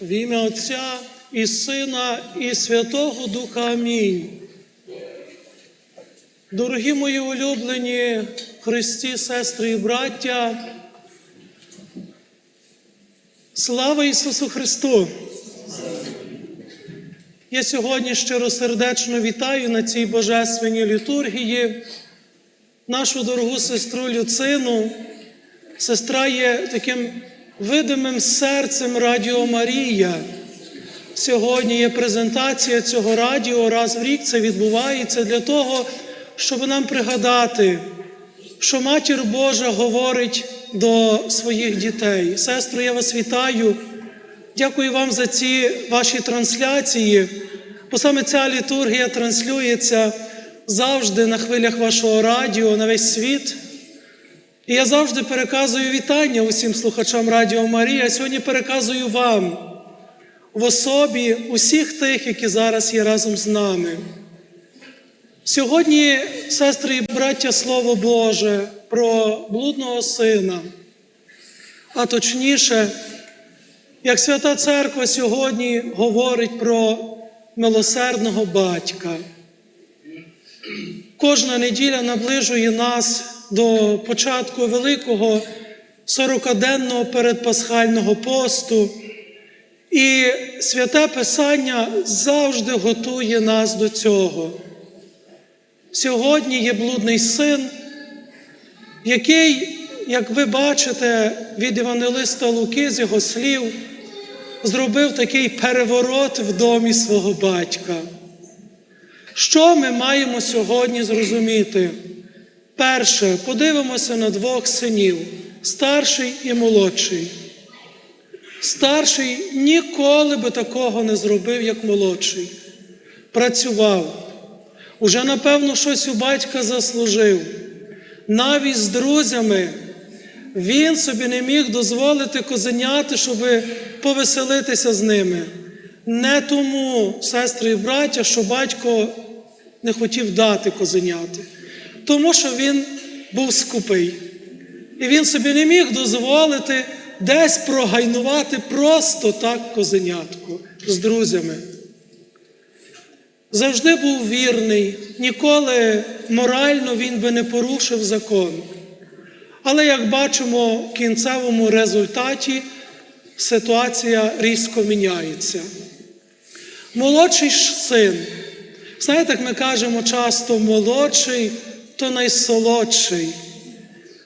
В ім'я Отця і Сина, і Святого Духа Амінь. Дорогі мої улюблені Христі, сестри і браття, слава Ісусу Христу! Я сьогодні щиросердечно вітаю на цій божественній літургії нашу дорогу сестру Люцину. Сестра є таким видимим серцем Радіо Марія. Сьогодні є презентація цього радіо раз в рік. Це відбувається для того, щоб нам пригадати, що Матір Божа говорить до своїх дітей. Сестро, я вас вітаю. Дякую вам за ці ваші трансляції, бо саме ця літургія транслюється завжди на хвилях вашого радіо на весь світ. І я завжди переказую вітання усім слухачам Радіо Марія. Сьогодні переказую вам в особі усіх тих, які зараз є разом з нами. Сьогодні, сестри і браття, Слово Боже про блудного сина, а точніше, як Свята Церква сьогодні говорить про милосердного батька. Кожна неділя наближує нас до початку великого сорокаденного передпасхального посту, і святе Писання завжди готує нас до цього. Сьогодні є блудний син, який, як ви бачите, від Євангелиста Луки з його слів, зробив такий переворот в домі свого батька. Що ми маємо сьогодні зрозуміти? Перше, подивимося на двох синів старший і молодший. Старший ніколи би такого не зробив, як молодший. Працював. Уже, напевно, щось у батька заслужив. Навіть з друзями він собі не міг дозволити козеняти, щоб повеселитися з ними. Не тому, сестри і браття, що батько не хотів дати козеняти, тому що він був скупий. І він собі не міг дозволити десь прогайнувати просто так козенятку з друзями. Завжди був вірний, ніколи морально він би не порушив закон. Але, як бачимо, в кінцевому результаті ситуація різко міняється. Молодший син, знаєте, як ми кажемо часто, молодший то найсолодший.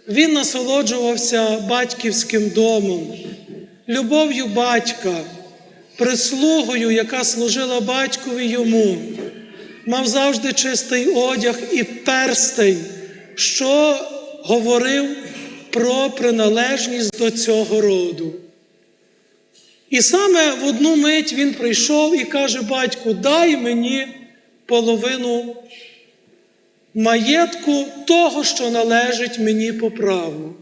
Він насолоджувався батьківським домом, любов'ю батька, прислугою, яка служила батькові йому, мав завжди чистий одяг і перстень, що говорив про приналежність до цього роду. І саме в одну мить він прийшов і каже: Батьку, дай мені половину маєтку того, що належить мені по праву.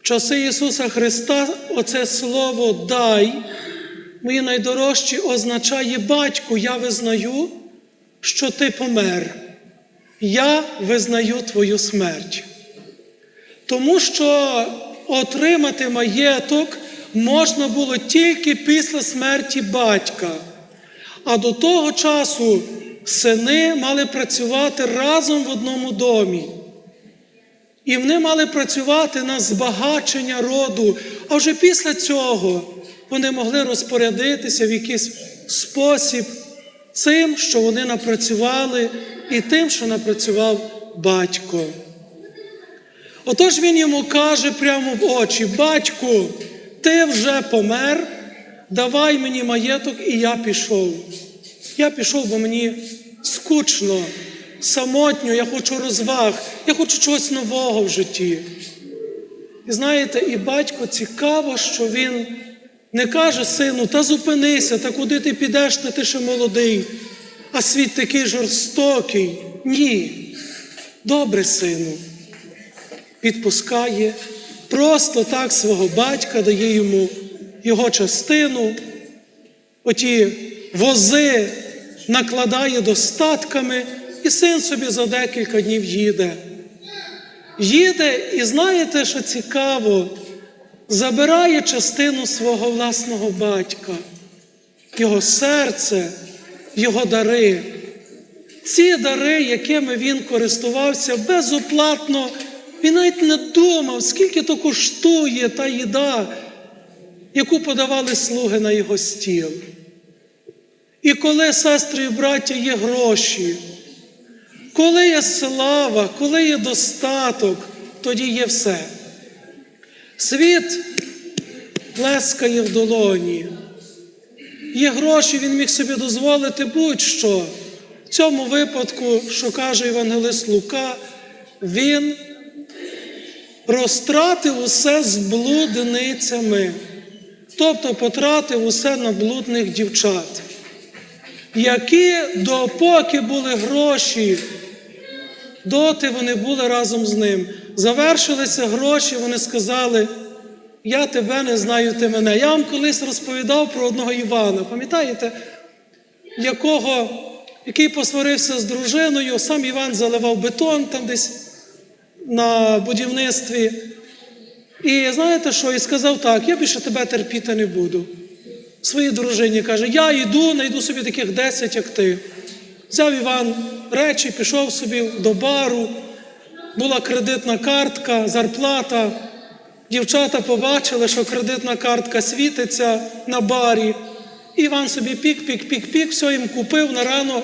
В часи Ісуса Христа оце слово дай, мої найдорожчі, означає батьку, я визнаю, що ти помер. Я визнаю твою смерть. Тому що отримати маєток можна було тільки після смерті батька. А до того часу сини мали працювати разом в одному домі. І вони мали працювати на збагачення роду. А вже після цього вони могли розпорядитися в якийсь спосіб цим, що вони напрацювали, і тим, що напрацював батько. Отож він йому каже прямо в очі: Батьку, ти вже помер, давай мені маєток, і я пішов. Я пішов, бо мені скучно, самотньо, я хочу розваг, я хочу чогось нового в житті. І знаєте, і батько цікаво, що він не каже сину, та зупинися, та куди ти підеш, та ти ще молодий, а світ такий жорстокий. Ні. Добре, сину. Підпускає, просто так свого батька дає йому його частину, оті вози накладає достатками, і син собі за декілька днів їде. Їде, і знаєте, що цікаво, забирає частину свого власного батька, його серце, його дари. Ці дари, якими він користувався безоплатно, він навіть не думав, скільки то коштує та їда, яку подавали слуги на його стіл. І коли, сестри і браття, є гроші, коли є слава, коли є достаток, тоді є все. Світ плескає в долоні. Є гроші, він міг собі дозволити будь-що. В цьому випадку, що каже Євангелист Лука, він розтратив усе з блудницями, тобто потратив усе на блудних дівчат, які допоки були гроші, доти вони були разом з ним. Завершилися гроші, вони сказали, я тебе не знаю, ти мене. Я вам колись розповідав про одного Івана, пам'ятаєте, якого, який посварився з дружиною, сам Іван заливав бетон там десь на будівництві. І знаєте що? І сказав так: я більше тебе терпіти не буду. Своїй дружині каже: Я йду, знайду собі таких 10, як ти. Взяв Іван речі, пішов собі до бару, була кредитна картка, зарплата. Дівчата побачили, що кредитна картка світиться на барі. Іван собі пік-пік-пік-пік, все їм купив на рано.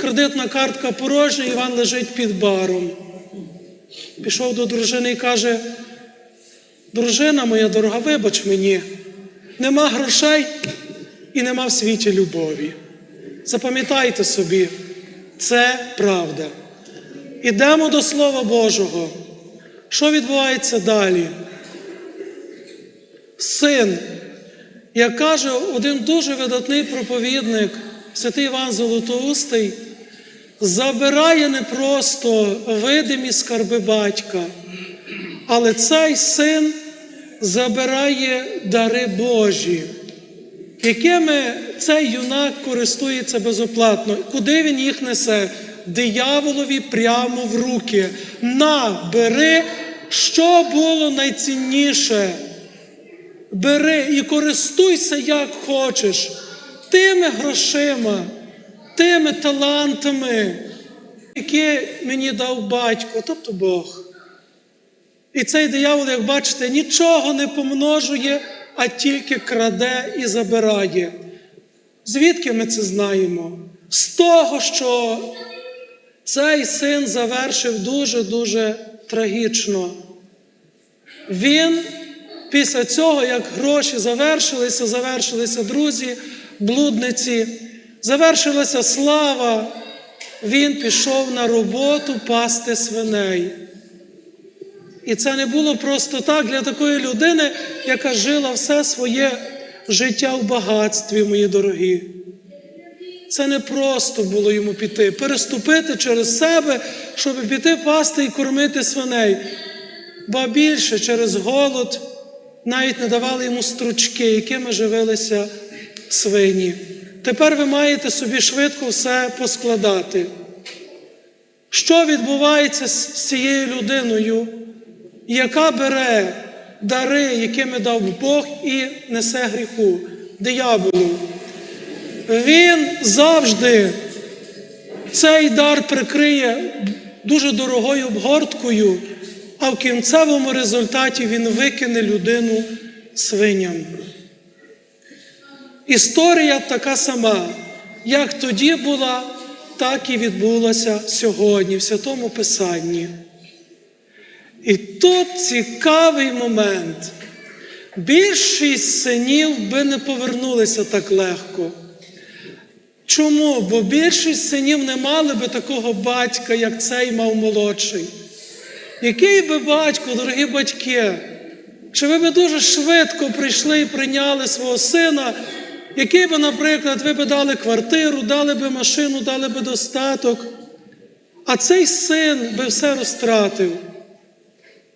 Кредитна картка порожня, Іван лежить під баром. Пішов до дружини і каже: дружина моя дорога, вибач мені, нема грошей і нема в світі любові. Запам'ятайте собі, це правда. Ідемо до Слова Божого. Що відбувається далі? Син, як каже один дуже видатний проповідник, святий Іван Золотоустий, забирає не просто видимі скарби батька, але цей син забирає дари Божі, якими цей юнак користується безоплатно. Куди він їх несе? Дияволові прямо в руки. На, бери, що було найцінніше. Бери і користуйся, як хочеш, тими грошима, тими талантами, які мені дав батько, тобто Бог. І цей диявол, як бачите, нічого не помножує, а тільки краде і забирає. Звідки ми це знаємо? З того, що цей син завершив дуже-дуже трагічно. Він після цього, як гроші завершилися, завершилися друзі, блудниці, завершилася слава, він пішов на роботу пасти свиней. І це не було просто так для такої людини, яка жила все своє життя в багатстві, мої дорогі. Це не просто було йому піти, переступити через себе, щоб піти пасти і кормити свиней. Ба більше через голод навіть не давали йому стручки, якими живилися свині. Тепер ви маєте собі швидко все поскладати. Що відбувається з цією людиною, яка бере дари, якими дав Бог, і несе гріху, дияволу? Він завжди цей дар прикриє дуже дорогою обгорткою, а в кінцевому результаті він викине людину свиням. Історія така сама, як тоді була, так і відбулася сьогодні, в Святому Писанні. І тут цікавий момент. Більшість синів би не повернулися так легко. Чому? Бо більшість синів не мали би такого батька, як цей мав молодший. Який би батько, дорогі батьки, чи ви би дуже швидко прийшли і прийняли свого сина, який би, наприклад, ви би дали квартиру, дали би машину, дали би достаток, а цей син би все розтратив.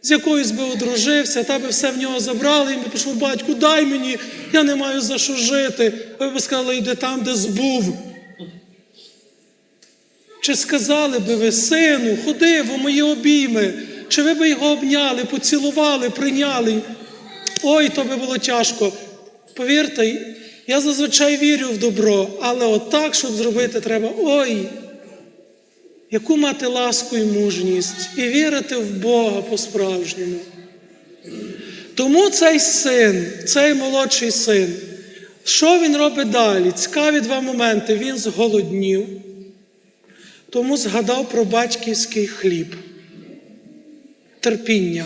З якоюсь би одружився, та би все в нього забрали, і би пішов батьку, дай мені, я не маю за що жити. А ви б сказали, йди там, де збув. Чи сказали би ви, сину, ходи в мої обійми, чи ви би його обняли, поцілували, прийняли? ой, то би було тяжко. Повірте, я зазвичай вірю в добро, але отак, щоб зробити, треба ой, яку мати ласку і мужність, і вірити в Бога по-справжньому. Тому цей син, цей молодший син, що він робить далі? Цікаві два моменти. Він зголоднів, тому згадав про батьківський хліб. Терпіння.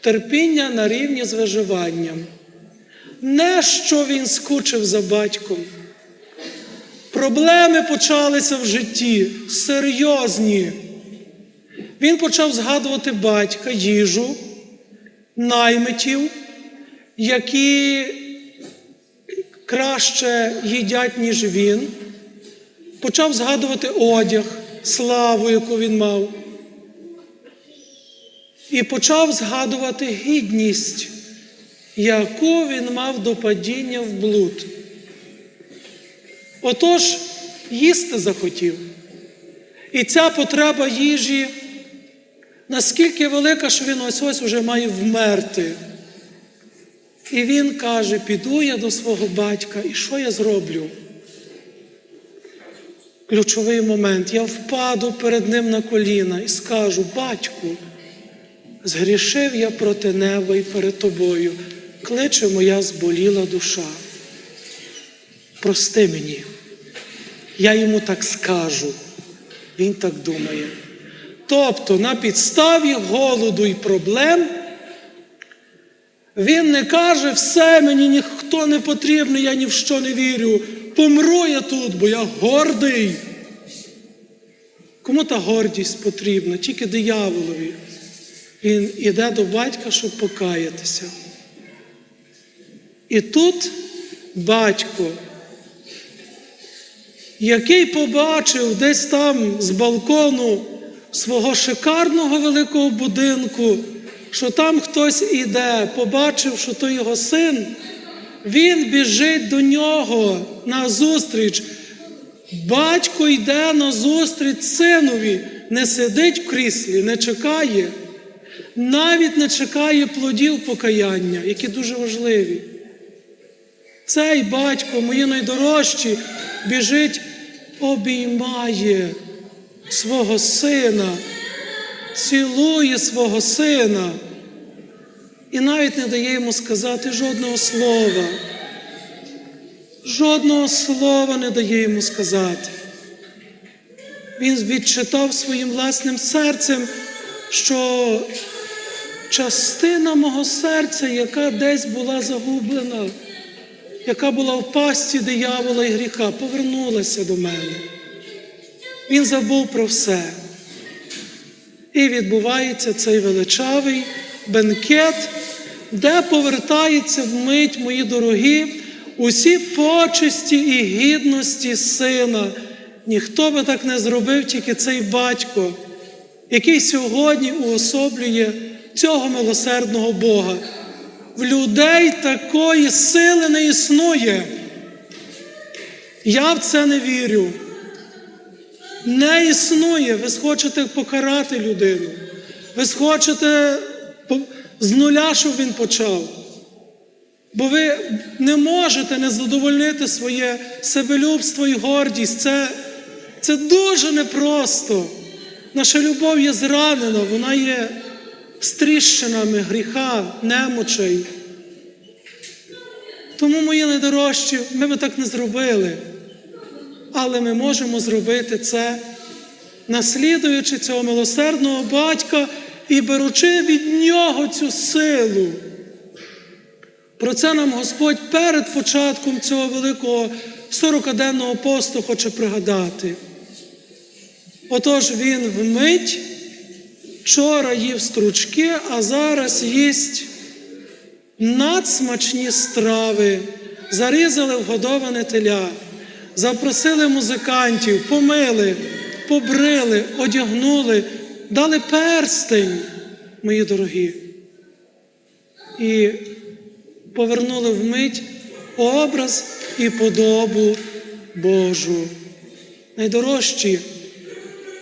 Терпіння на рівні з виживанням. Не що він скучив за батьком. Проблеми почалися в житті серйозні. Він почав згадувати батька, їжу, наймитів, які краще їдять, ніж він. Почав згадувати одяг, славу, яку він мав. І почав згадувати гідність, яку він мав до падіння в блуд. Отож, їсти захотів. І ця потреба їжі наскільки велика, що він ось ось уже має вмерти. І він каже: піду я до свого батька, і що я зроблю? Ключовий момент. Я впаду перед ним на коліна і скажу: батьку, згрішив я проти неба і перед тобою, кличе моя зболіла душа. Прости мені. Я йому так скажу. Він так думає. Тобто на підставі голоду і проблем він не каже, все мені ніхто не потрібний, я ні в що не вірю. Помру я тут, бо я гордий. Кому та гордість потрібна? Тільки дияволові. Він іде до батька, щоб покаятися. І тут батько, який побачив десь там з балкону свого шикарного великого будинку, що там хтось іде, побачив, що то його син, він біжить до нього на зустріч. Батько йде на зустріч синові, не сидить в кріслі, не чекає, навіть не чекає плодів покаяння, які дуже важливі. Цей батько, мої найдорожчі, біжить, обіймає свого сина, цілує свого сина і навіть не дає йому сказати жодного слова. Жодного слова не дає йому сказати. Він відчитав своїм власним серцем, що частина мого серця, яка десь була загублена, яка була в пасті диявола і гріха, повернулася до мене. Він забув про все. І відбувається цей величавий бенкет, де повертається вмить, мої дорогі, усі почесті і гідності сина. Ніхто би так не зробив, тільки цей батько, який сьогодні уособлює цього милосердного Бога. В людей такої сили не існує. Я в це не вірю. Не існує. Ви схочете покарати людину. Ви схочете з нуля, щоб він почав. Бо ви не можете не задовольнити своє себелюбство і гордість. Це, це дуже непросто. Наша любов є зранена, вона є з тріщинами гріха, немочей. Тому, мої найдорожчі, ми би так не зробили. Але ми можемо зробити це, наслідуючи цього милосердного батька і беручи від нього цю силу. Про це нам Господь перед початком цього великого 40-денного посту хоче пригадати. Отож він вмить вчора їв стручки, а зараз їсть надсмачні страви, зарізали вгодоване теля, запросили музикантів, помили, побрили, одягнули, дали перстень, мої дорогі. І повернули вмить образ і подобу Божу. Найдорожчі.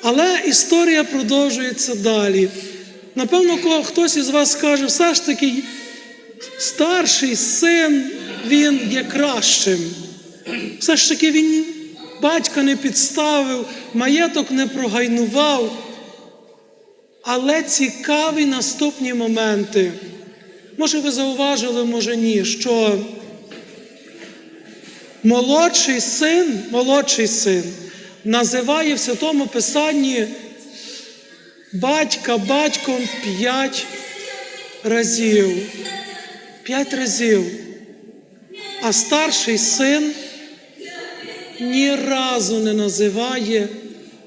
Але історія продовжується далі. Напевно, хтось із вас скаже, все ж таки, старший син він є кращим. Все ж таки він батька не підставив, маєток не прогайнував. Але цікаві наступні моменти. Може, ви зауважили, може ні, що молодший син, молодший син називає в Святому Писанні батька батьком п'ять разів. П'ять разів. А старший син ні разу не називає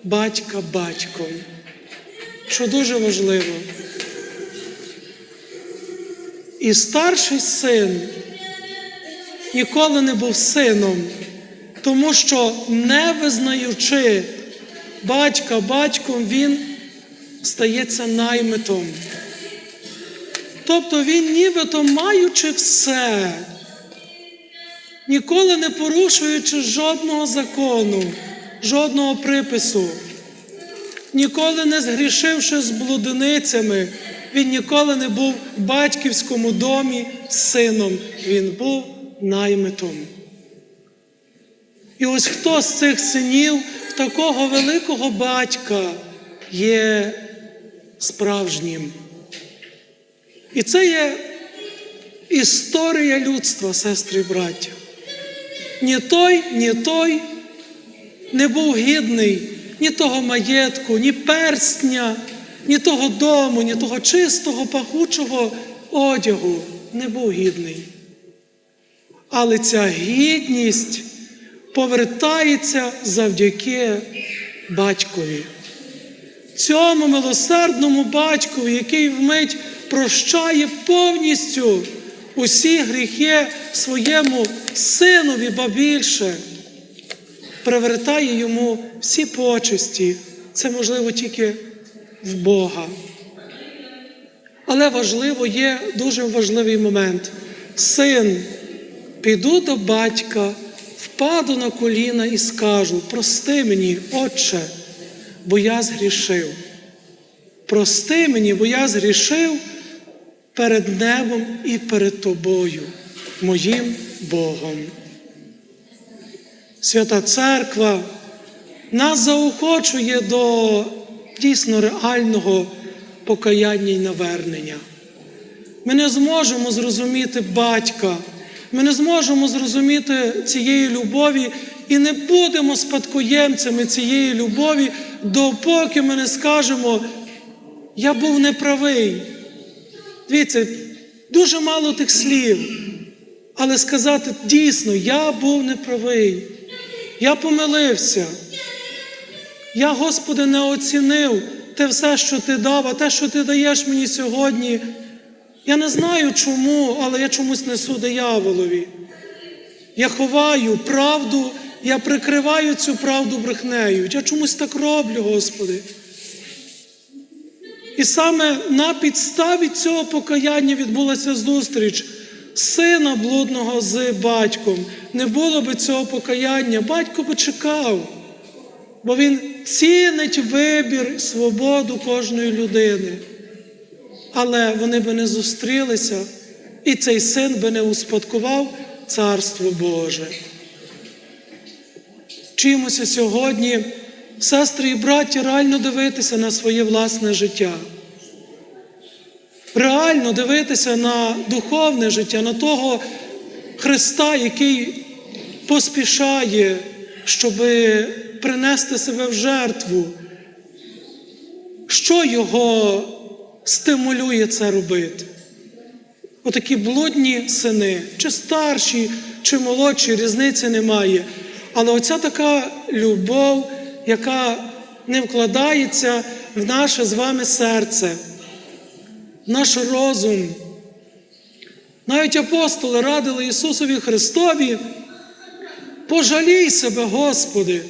батька батьком, що дуже важливо. І старший син ніколи не був сином, тому що, не визнаючи батька батьком, він стається наймитом. Тобто він нібито маючи все, ніколи не порушуючи жодного закону, жодного припису, ніколи не згрішивши з блуденицями, він ніколи не був в батьківському домі сином, він був наймитом. І ось хто з цих синів такого великого батька є справжнім. І це є історія людства, сестри і браття. Ні той, ні той не був гідний ні того маєтку, ні перстня, ні того дому, ні того чистого, пахучого одягу не був гідний. Але ця гідність повертається завдяки батькові. Цьому милосердному батькові, який вмить прощає повністю усі гріхи своєму синові, ба більше, привертає йому всі почесті. Це можливо тільки в Бога. Але важливо є дуже важливий момент. Син, піду до батька, впаду на коліна і скажу: прости мені, Отче, бо я згрішив. Прости мені, бо я згрішив перед небом і перед тобою, моїм Богом. Свята Церква нас заохочує до дійсно реального покаяння і навернення. Ми не зможемо зрозуміти батька, ми не зможемо зрозуміти цієї любові і не будемо спадкоємцями цієї любові, допоки ми не скажемо, я був неправий. Дивіться, дуже мало тих слів, але сказати дійсно, я був неправий, я помилився. Я, Господи, не оцінив те все, що Ти дав, а те, що Ти даєш мені сьогодні. Я не знаю чому, але я чомусь несу дияволові. Я ховаю правду, я прикриваю цю правду брехнею. Я чомусь так роблю, Господи. І саме на підставі цього покаяння відбулася зустріч сина блудного з батьком. Не було би цього покаяння, батько би чекав, бо він цінить вибір, свободу кожної людини. Але вони би не зустрілися, і цей син би не успадкував Царство Боже. Вчимося сьогодні, сестри і браття, реально дивитися на своє власне життя. Реально дивитися на духовне життя, на того Христа, який поспішає, щоб принести себе в жертву. Що його стимулює це робити? Отакі блудні сини, чи старші, чи молодші, різниці немає. Але оця така любов, яка не вкладається в наше з вами серце, в наш розум. Навіть апостоли радили Ісусові Христові, пожалій себе, Господи,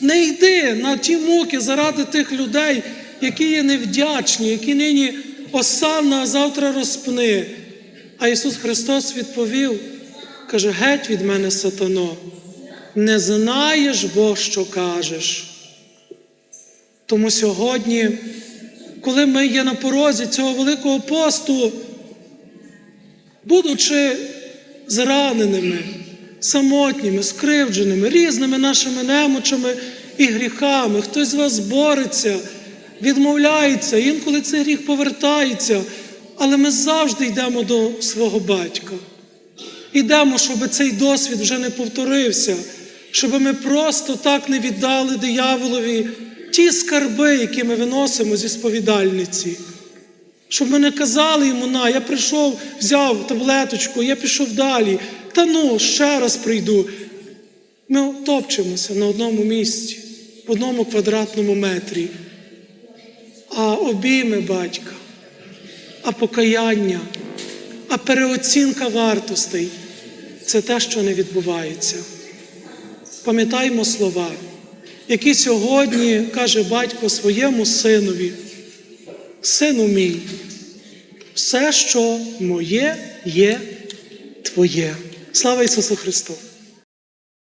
не йди на ті муки заради тих людей, які є невдячні, які нині осанна, а завтра розпни. А Ісус Христос відповів, каже, геть від мене, сатано, не знаєш бо, що кажеш. Тому сьогодні, коли ми є на порозі цього великого посту, будучи зраненими, самотніми, скривдженими, різними нашими немочами і гріхами. Хтось з вас бореться, відмовляється, інколи цей гріх повертається, але ми завжди йдемо до свого батька. Ідемо, щоб цей досвід вже не повторився, щоб ми просто так не віддали дияволові ті скарби, які ми виносимо зі сповідальниці. Щоб ми не казали йому, на, я прийшов, взяв таблеточку, я пішов далі. Та ну, ще раз прийду. Ми топчемося на одному місці, в одному квадратному метрі. А обійми батька, а покаяння, а переоцінка вартостей це те, що не відбувається. Пам'ятаймо слова, які сьогодні каже батько своєму синові. Сину мій, все, що моє, є твоє. Слава Ісусу Христу!